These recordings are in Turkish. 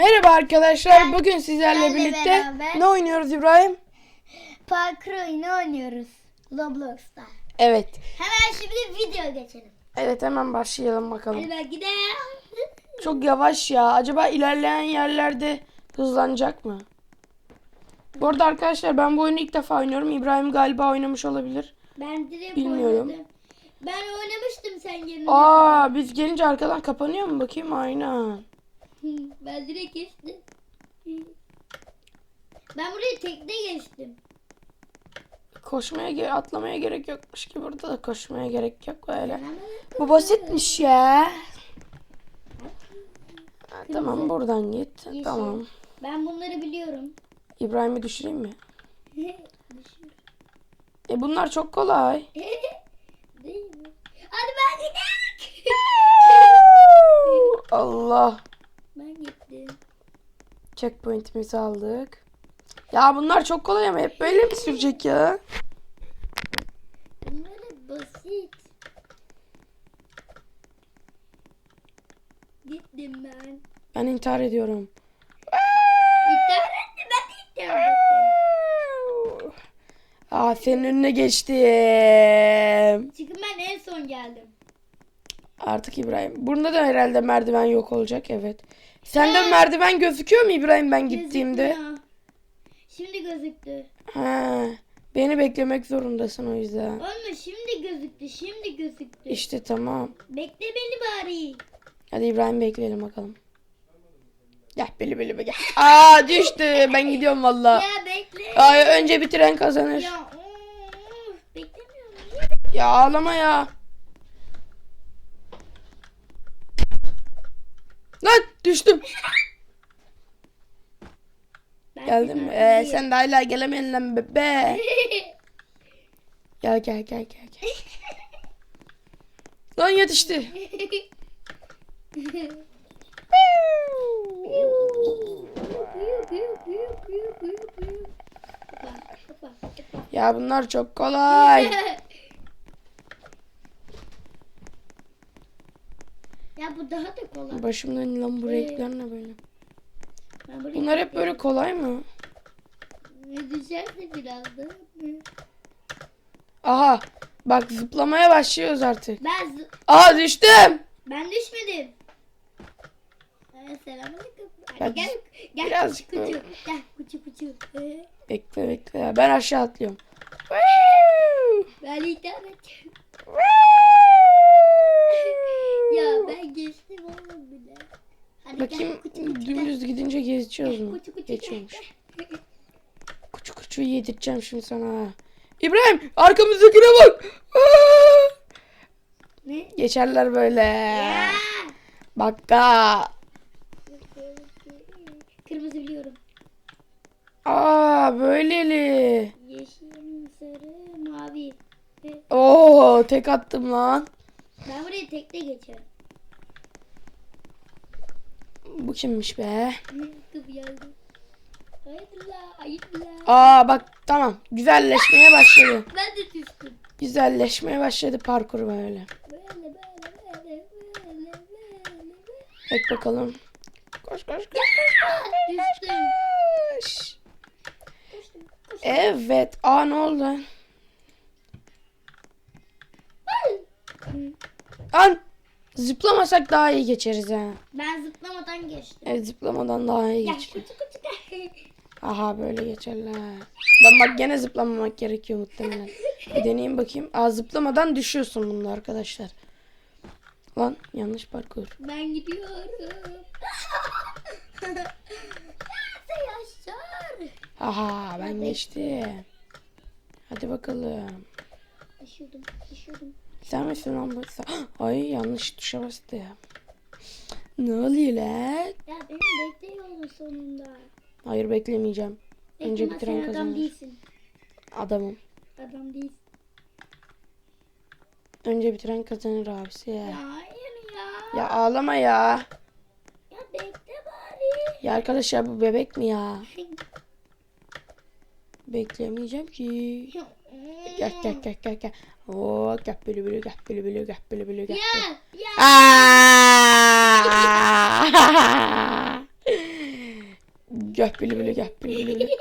Merhaba arkadaşlar. Bugün sizlerle Sizlerle birlikte beraber- ne oynuyoruz İbrahim? Parkur oyunu oynuyoruz. Roblox'ta. Evet. Hemen şimdi video geçelim. Evet hemen başlayalım bakalım. Ben gidelim. Çok yavaş ya. Acaba ilerleyen yerlerde hızlanacak mı? Bu arada arkadaşlar ben bu oyunu ilk defa oynuyorum. İbrahim galiba oynamış olabilir. Ben direkt Bilmiyorum. oynadım. Ben oynamıştım sen yerine. Aa biz gelince arkadan kapanıyor mu bakayım? Aynen. ben direkt geçtim. Ben buraya tekne geçtim. Koşmaya ge- atlamaya gerek yokmuş ki burada da koşmaya gerek yok böyle. Bu basitmiş ya. Ha, tamam buradan git. Yeşil. Tamam. Ben bunları biliyorum. İbrahim'i düşüreyim mi? E bunlar çok kolay. Değil mi? Hadi ben gidelim. Allah. Ben gittim. Checkpoint'imizi aldık. Ya bunlar çok kolay ama hep böyle mi sürecek ya? Bunlar basit. Gittim ben. Ben intihar ediyorum. İntihar ettim ben de intihar ettim. Aa senin önüne geçtim. Çünkü ben en son geldim. Artık İbrahim. Bunda da herhalde merdiven yok olacak evet. Sende merdiven gözüküyor mu İbrahim ben gittiğimde? Gözükmüyor. Şimdi gözüktü. Ha, beni beklemek zorundasın o yüzden. Olma şimdi gözüktü. Şimdi gözüktü. İşte tamam. Bekle beni bari. Hadi İbrahim bekleyelim bakalım. Gel bili bili, gel. Aa düştü. Ben gidiyorum valla. Ya bekle. Ay önce bitiren kazanır. Ya of, beklemiyorum. Ya ağlama ya. Lan düştüm. Ben Geldim? Ee, sen de hala gelemedin lan bebe. Gel gel gel gel gel. Lan yetişti. Ya bunlar çok kolay. ya bu daha da kolay. Başımdan lan bu renkler ne böyle? Bunlar hep böyle kolay mı? Ne düşerse biraz da. Aha. Bak zıplamaya başlıyoruz artık. Ben z- Aa düştüm. ben düşmedim. Ee, Selamünaleyküm. Hadi gel gel birazcık kuçu. böyle- Gel kuçu kuçu. Ee, Bekle bekle. Ben aşağı atlıyorum. Ben edeceğim. Ya ben geçtim oğlum bile. Hadi Bakayım gel dümdüz gidince geçiyoruz mu? Kuçu gel. Geçiyormuş. Kuçu kuçu yedireceğim şimdi sana. İbrahim arkamızdakine bak. Ne? Geçerler böyle. Ya. Bakka. Kırmızı biliyorum. Aa böyleli. Yeşil, sarı, mavi. Oo tek attım lan. Ben buraya tekte geçerim. Bu kimmiş be? Aa bak tamam. Güzelleşmeye başladı. Ben de düştüm. Güzelleşmeye başladı parkur böyle. Böyle böyle böyle böyle böyle. Bek bakalım. Koş koş koş. Düştüm. koş. Koştum. Koştum. Evet. Aa ne oldu? An zıplamasak daha iyi geçeriz ha. Ben zıplamadan geçtim. Evet zıplamadan daha iyi Gel geçeriz. kutu kutu. Aha böyle geçerler. Ben bak gene zıplamamak gerekiyor muhtemelen. Bir deneyeyim bakayım. Aa zıplamadan düşüyorsun bunda arkadaşlar. Lan yanlış parkur. Ben gidiyorum. Yaşar? Aha ben geçtim. Hadi bakalım. Düşüyordum, düşüyordum. Sen misin lan bu? Sen- Ay yanlış tuşa bastı ya. Ne oluyor lan? Ya beni bekliyorsun sonunda. Hayır beklemeyeceğim. Önce Bekleme, bitiren sen adam kazanır. değilsin. Adamım. Adam değilsin. Önce bitiren kazanır abisi ya. Ya hayır ya. Ya ağlama ya. Ya bekle bari. Ya arkadaşlar bu bebek mi ya? Beklemeyeceğim ki. Gel gel gel gel gel. Oo gel bülü bülü gel bülü bülü gel bülü bülü gel. Gel bili bili gel bili bili bili.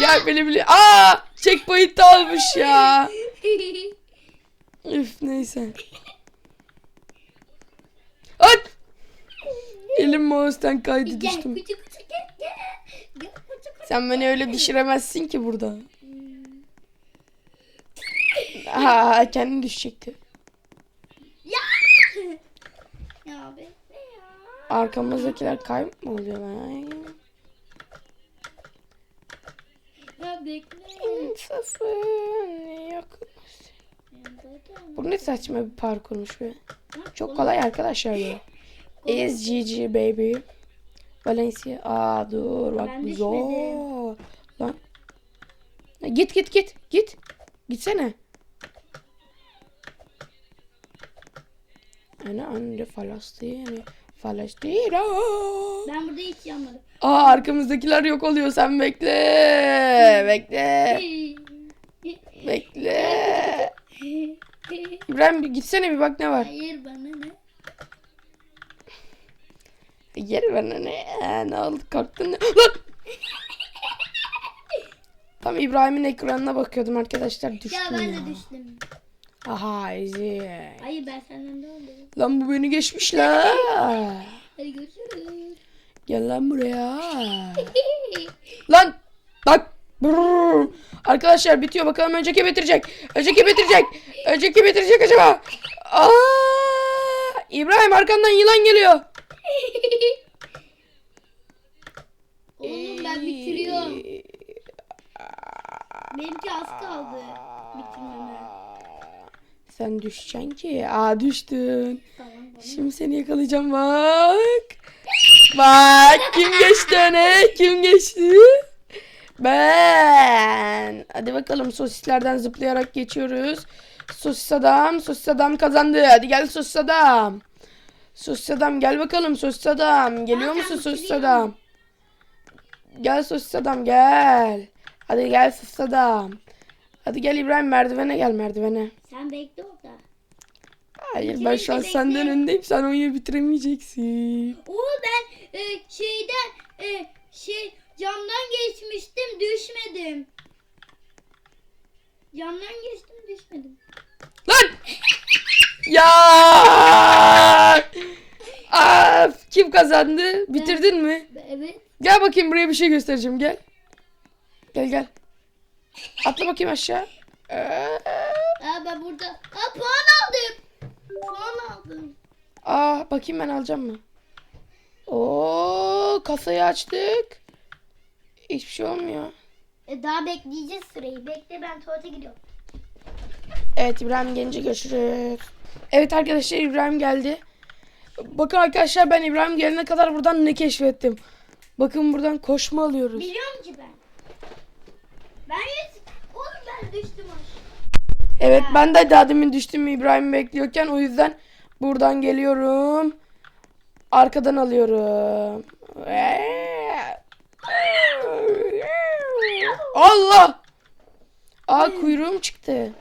gel bili bili. Aa! Checkpoint almış ya. Üf neyse. At! Elim mouse'tan kaydı Gel düştüm. gel gel. Gel. Sen beni öyle düşüremezsin ki burada. Aa, kendi düşecekti. Ya. ya. Ne ya? Arkamızdakiler kayıp mı oluyorlar? Ya bekle. İnsafın yok. Bu ne saçma bir parkurmuş be. Çok kolay arkadaşlar bu. Is GG baby. Valencia. Aa dur bak bu zor. Lan. Git git git git. Gitsene. Ana anne Falastini. Falastini. Ben burada hiç yanmadım. Aa arkamızdakiler yok oluyor sen bekle. Bekle. Bekle. İbrahim bir gitsene bir bak ne var. Hayır bana ne? Gel bana ne? Aa, ne oldu korktun? Lan! Tam İbrahim'in ekranına bakıyordum arkadaşlar düştüm Ya ya. ben de düştüm. Aha easy. Hayır ben senden de oldum. Lan bu beni geçmiş la. Hadi görüşürüz. Gel lan buraya. Lan bak. Brrr. Arkadaşlar bitiyor bakalım önce kim bitirecek? Önce kim bitirecek? Önce kim bitirecek acaba? Aa! İbrahim arkandan yılan geliyor. Oğlum ben bitiriyorum. Benimki az kaldı bitirmeme. Sen düşeceksin ki. Aa düştün. Tamam bana. Şimdi seni yakalayacağım bak. Bak kim geçti öne? Kim geçti? Ben. Hadi bakalım sosislerden zıplayarak geçiyoruz. Sosis adam, sosis adam kazandı. Hadi gel sosis adam. Sosis adam gel bakalım sosis adam. Geliyor musun sosis adam? Gel sosis adam gel. Hadi gel sosis adam. Hadi gel İbrahim merdivene gel merdivene. Sen bekle orada. Hayır ben şu an senden öndeyim. Sen oyunu bitiremeyeceksin. Oo ben e, şeyden e, şey camdan geçmiştim düşmedim. Camdan geçtim düşmedim. Lan! ya! Af, kim kazandı? Bitirdin mi? Evet. Gel bakayım buraya bir şey göstereceğim gel. Gel gel. Atla bakayım aşağı. Ee, Aa ben burada. Aa puan aldım. Puan aldım. Aa bakayım ben alacağım mı? Oo kasayı açtık. Hiçbir şey olmuyor. E, daha bekleyeceğiz süreyi. Bekle ben tuvalete gidiyorum. Evet İbrahim gelince görüşürüz. Evet arkadaşlar İbrahim geldi. Bakın arkadaşlar ben İbrahim gelene kadar buradan ne keşfettim. Bakın buradan koşma alıyoruz. Biliyorum ki ben. Ben yüz... Oğlum ben düştüm aşağı. Evet ben de daha demin düştüm İbrahim'i bekliyorken o yüzden buradan geliyorum. Arkadan alıyorum. Allah! Aa kuyruğum çıktı.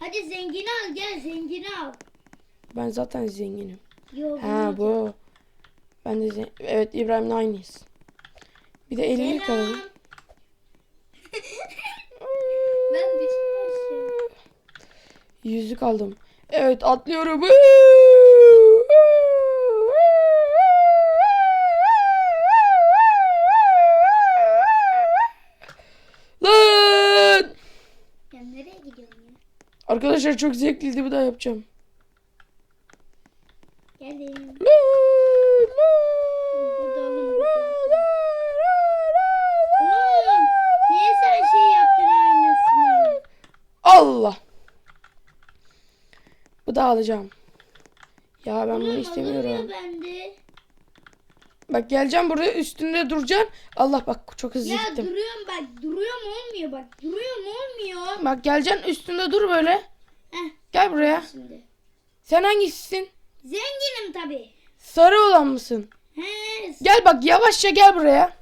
Hadi zengini al gel zengini al. Ben zaten zenginim. Yok. Ha bu. Ben de zen- evet İbrahim'le aynıyız. Bir de elini yıkayalım. ben düştüm aşağı. Yüzük aldım. Evet atlıyorum. Lan! Ya nereye gidiyorsun ya? Arkadaşlar çok zevkliydi bir daha yapacağım. Geldim. Lan, Burada lan, oğlum. lan, Oğlum niye sen şey yaptın aynısını? Allah. Bu da alacağım. Ya ben bunu Oğlum istemiyorum. alamıyor bende. Bak geleceğim buraya üstünde duracaksın. Allah bak çok hızlı Ya gittim. duruyorum bak duruyorum olmuyor bak duruyorum olmuyor. Bak geleceksin üstünde dur böyle. Heh Gel buraya. şimdi. Sen hangisisin? Zenginim tabi. Sarı olan mısın? He Gel bak yavaşça gel buraya.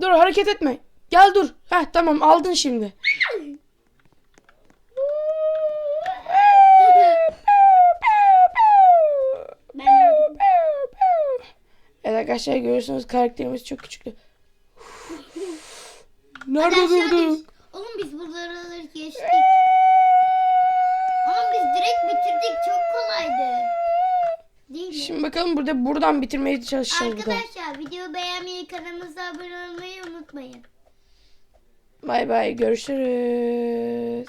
Dur hareket etme. Gel dur. Heh tamam aldın şimdi. Arkadaşlar görüyorsunuz karakterimiz çok küçüktü. Nerede aşağı durduk? düş. Oğlum biz buraları geçtik. Oğlum biz direkt bitirdik. Çok kolaydı. Değil mi? Şimdi bakalım burada buradan bitirmeye çalışacağız burada. Arkadaşlar video beğenmeyi, kanalımıza abone olmayı unutmayın. Bay bay görüşürüz.